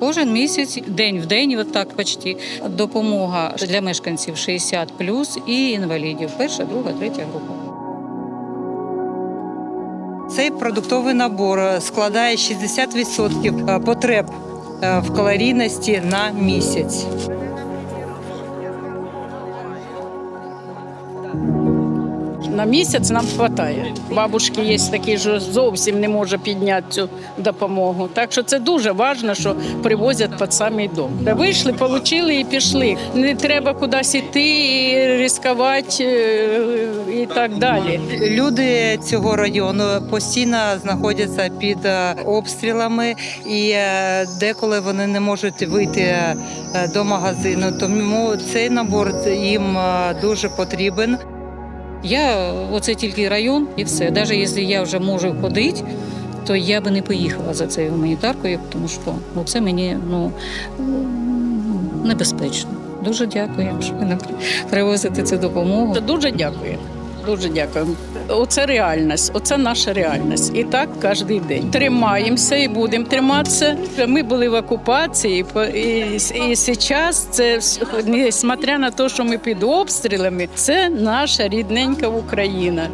Кожен місяць, день в день, от так почти, допомога для мешканців 60 і інвалідів. Перша, друга, третя група. Цей продуктовий набор складає 60% потреб е, в калорійності на місяць. На місяць нам вистачає. Бабушки є такі, що зовсім не може підняти цю допомогу. Так що це дуже важливо, що привозять під самий дом. Вийшли, отримали і пішли. Не треба кудись йти, і ризикувати е, і так далі. Люди цього району постійно знаходяться під е, обстрілами, і е, деколи вони не можуть вийти до магазину. Тому цей набор їм дуже потрібен. Я оце тільки район і все. Навіть якщо я вже можу ходити, то я би не поїхала за цією гуманітаркою, тому що ну, це мені ну, небезпечно. Дуже дякую, що ви нам привозите цю допомогу. Дуже дякую. Дуже дякую. Оце реальність, оце наша реальність. І так кожен день. Тримаємося і будемо триматися. Ми були в окупації, і зараз це несмотря на те, що ми під обстрілами, це наша рідненька Україна.